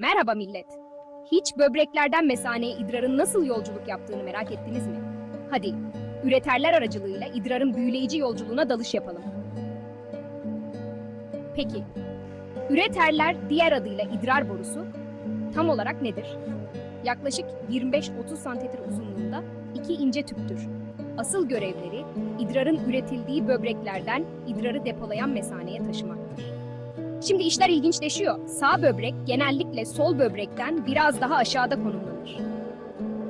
Merhaba millet. Hiç böbreklerden mesaneye idrarın nasıl yolculuk yaptığını merak ettiniz mi? Hadi, üreterler aracılığıyla idrarın büyüleyici yolculuğuna dalış yapalım. Peki, üreterler diğer adıyla idrar borusu tam olarak nedir? Yaklaşık 25-30 santimetre uzunluğunda iki ince tüptür. Asıl görevleri idrarın üretildiği böbreklerden idrarı depolayan mesaneye taşımaktır. Şimdi işler ilginçleşiyor. Sağ böbrek genellikle sol böbrekten biraz daha aşağıda konumlanır.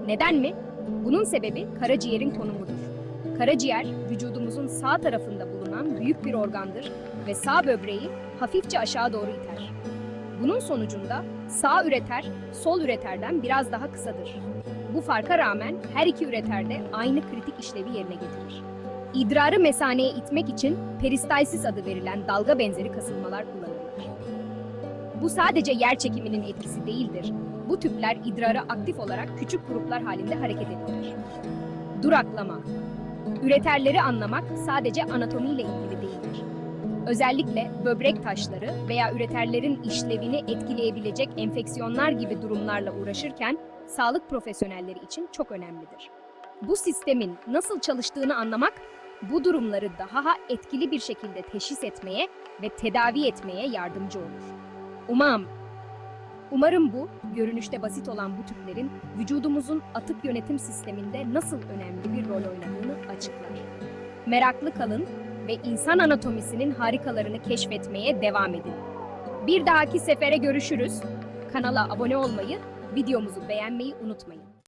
Neden mi? Bunun sebebi karaciğerin konumudur. Karaciğer vücudumuzun sağ tarafında bulunan büyük bir organdır ve sağ böbreği hafifçe aşağı doğru iter. Bunun sonucunda sağ üreter sol üreterden biraz daha kısadır. Bu farka rağmen her iki üreter de aynı kritik işlevi yerine getirir. İdrarı mesaneye itmek için peristalsis adı verilen dalga benzeri kasılmalar kullanılır. Bu sadece yer çekiminin etkisi değildir. Bu tüpler idrarı aktif olarak küçük gruplar halinde hareket ettirir. Duraklama. Üreterleri anlamak sadece anatomiyle ilgili değildir. Özellikle böbrek taşları veya üreterlerin işlevini etkileyebilecek enfeksiyonlar gibi durumlarla uğraşırken sağlık profesyonelleri için çok önemlidir. Bu sistemin nasıl çalıştığını anlamak bu durumları daha etkili bir şekilde teşhis etmeye ve tedavi etmeye yardımcı olur. Umam, umarım bu, görünüşte basit olan bu tüplerin vücudumuzun atık yönetim sisteminde nasıl önemli bir rol oynadığını açıklar. Meraklı kalın ve insan anatomisinin harikalarını keşfetmeye devam edin. Bir dahaki sefere görüşürüz. Kanala abone olmayı, videomuzu beğenmeyi unutmayın.